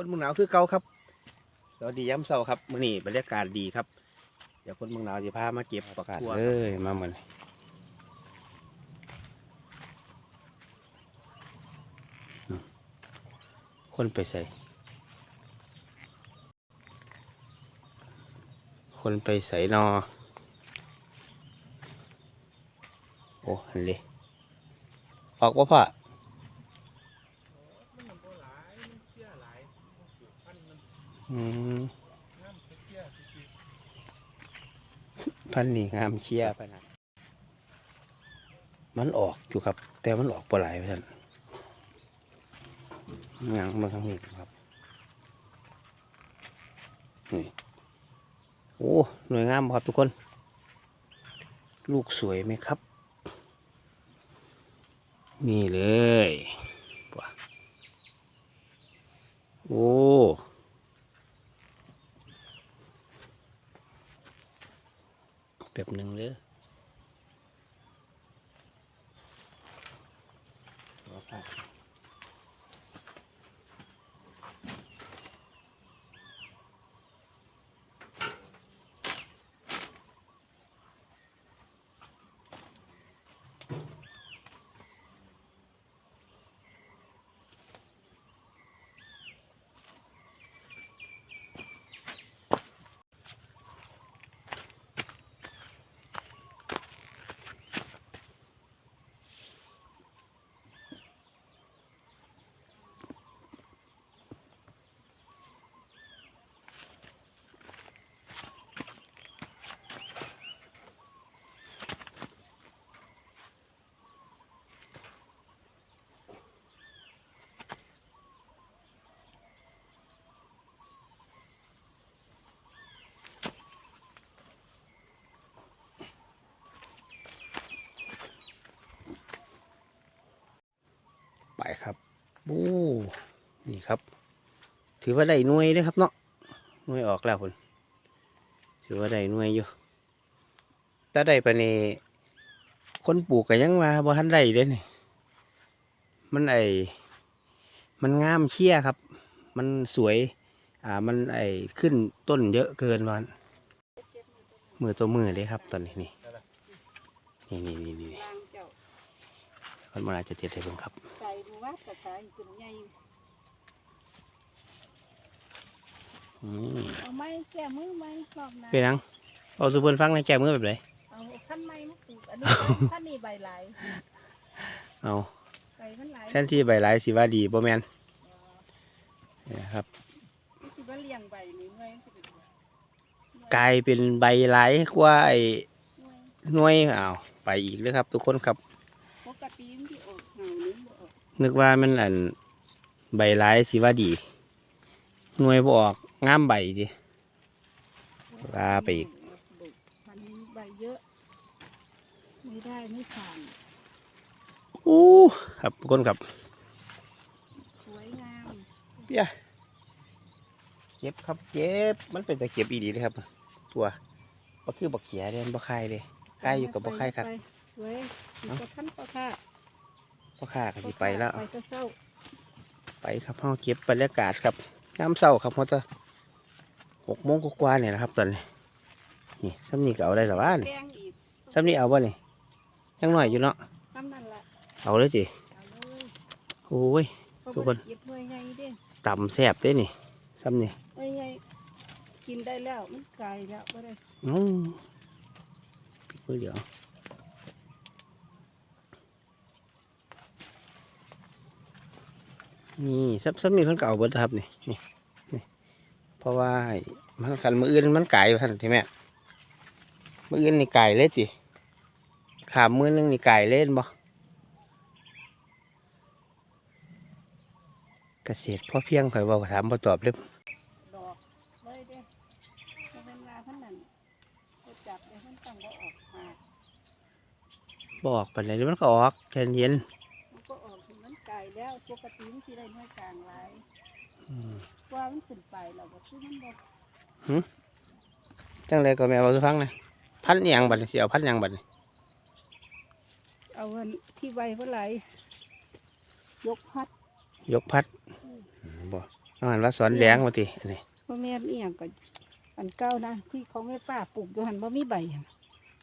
คนเมืองหนาวคือเก่าครับสวัสดีย้ำเช้าครับมื้อนี้บรรยากาศดีครับ เดี๋ยวคนเมืองหนาวจะพามาเก็บประกาศเลยมาเหมือนคนไปใส่ คนไปใส่นอ โอ้หันเลยออกว่าพ่อ อืมพันธุ์นี่งามเชียร์พะนะมันออกอยู่ครับ แต่มันออกปลายไปท่านงางมาทางนี้ครับนี่โอ้หน่วยงามบ่ครับทุกคน ลูกสวยไหมครับ นี่เลย โอ้ แบบ หนึ่งเลยไป ครับโอ้นี่ครับ ถือว่าได้หน่วยเลยครับเนาะหน่วยออกแล้วคนถือว่าได้หน่วยอยู่ถ้าได้ไปนี่คนปลูกก็ยังว่าบ่ทันได้เลยนี่มันไอมันงามเชี่ยครับ มันสวย อ่า มันไอขึ้นต้นเยอะเกินวันมือตัวมือเลยครับ ตอนนี้นี่นี่นี่นี่นี่ลางเจ้าคนมาจะเจ็ดใส่เบิ่งครับ ใส่ดูว่าตะไคร้ขึ้นใหญ่อืมเอาไม้แก้มือไม้ครอบหนะเป็นหยังเอาสุเพิ่นฟังในแก้มือแบบไหนเอาขั้นไม้มาปลูกอันนี้ขั้นนี้ใบหลายเอาใบมันหลายแทนที่ใบหลายสิว่าดีบ่แมนนี่ครับ นี่คือว่าเลี้ยงใบนี่หน่วยมันสิเป็นกลายเป็นใบหลายกว่าไอ้หน่วยหน่วยอ้าวไปอีกเลยครับ ทุกคนครับ ปกติมันที่ออกเหงานี้บ่ออก นึกว่ามันอันใบหลายสิว่าดี หน่วยบ่ออกงามใบสิว่าไปอีกมันใบเยอะ ไม่ได้ไม่ผ่านอู้ครับทุกคนครับสวยงามเปียเก็บครับเก็บมันเป็นแต่เก็บอีดีเลยครับ ตัวบ่คือบักเขียเด่นบ่คายเลยคายอยู่กับบ่คายครับไปสวยมีกระทันกระ ท่าบ่คาก็สิไปแล้ว ไปก็เศร้าไปครับเฮาเก็บบรรยากาศครับน้ำเศร้าครับเพราะจะหกโมงกว่าๆเนี่ยนะครับตอนนี้นี่ซ้ำนี่ก็เอาได้หรอวะนี่แกงอีกซ้ำนี่เอาบ่นี่ยังหน่อยอยู่เนาะทำนั่นแหละเอาเลยจิเอาเลยโอ้ยเพราะทุกคนว่าเก็บหน่วยใหญ่เด้ต่ำแซ่บเด้นี่ซ้ำนี่หน่วยใหญ่กินได้แล้วมันไกลแล้วก็ได้อืมปิดมือเดี๋ยว นี่ซ้ำซ้ำนี่เพิ่นก็เอาเบิดครับนี่นี่นี่เพราะว่าไอ้มันกันมืออื่นมันไก่ท่านที่แม่มืออื่นนี่ไก่เลยจิขามมือนึงนี่ไก่เล่นบ่เกษตรพ่อเพียงข่อยเว่าถามบ่ตอบเลยดอกเลยเด้เพราะเป็นลาพันนั่นก็จับเลยพันตั้งก็ออกมาบอกไปเลยมันก็ออกใจเย็นมัน ปกติมันสิได้หน่วยกลางหลายอืมว่ามันขึ้นไปแล้วก็คือมันบ่จังเลยก็แม่บอกทุกครั้งนะพันธุ์อิหยังบัดนี้สิเอาพันธุ์อิหยังบัดนี้เอาอันที่ใบเมื่อไหร่ยกพัด ยกพัดบ่อาหารว่าสอนแหลงมาติอันนี้บ่แม่นอีหยังก็อันเก่านะที่เขาแม่ป้าปลูกอยู่หั่นบ่มีใบหั่น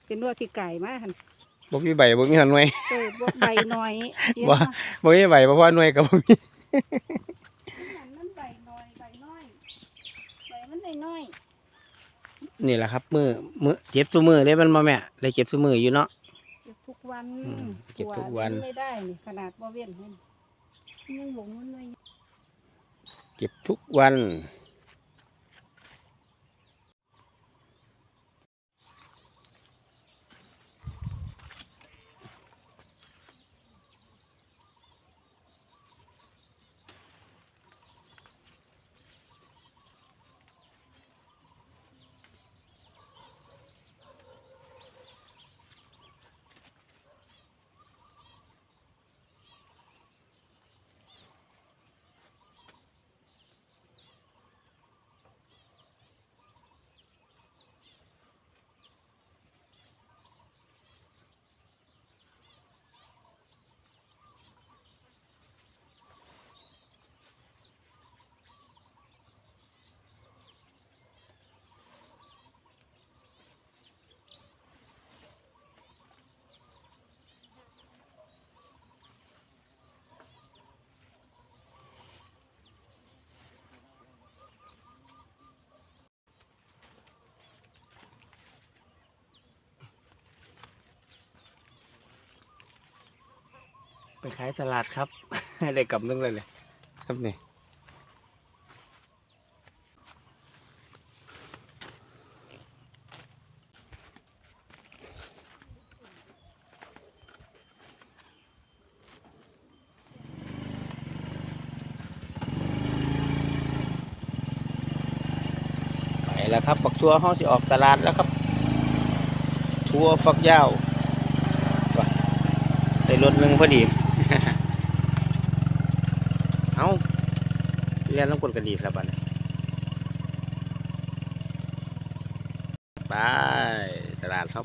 เป็นว่าที่ไก่มาหั่น บ่มีใบบ่มีหันหน่วยเออบ่ใบน้อยเดี๋ยวว่ามาบ่มีใบเพราะว่าหน่วยก็บ่มีมันมันใบน้อยใบน้อยใบมันได้น้อยนี่แหละครับ มือมือเจ็บซุมือเลยมันบ่แม่เลยเจ็บซุมืออยู่เนาะเก็บทุกวันอืมเก็บทุกวันตัวไม่ได้นี่ขนาดบ่เว้นให้ยังหลงมันเลยเก็บทุกวัน ไปขายตลาดครับให้ได้กลับนึงเลยเลยครับนี่ไปแล้วครับบักชัวห้องสิออกตลาดแล้วครับ ทัวฟักยาว ไปรถหนึ่งพอดี เอาเรียนต้องกดกระดีครับบัดนี้ไปตลาดครับ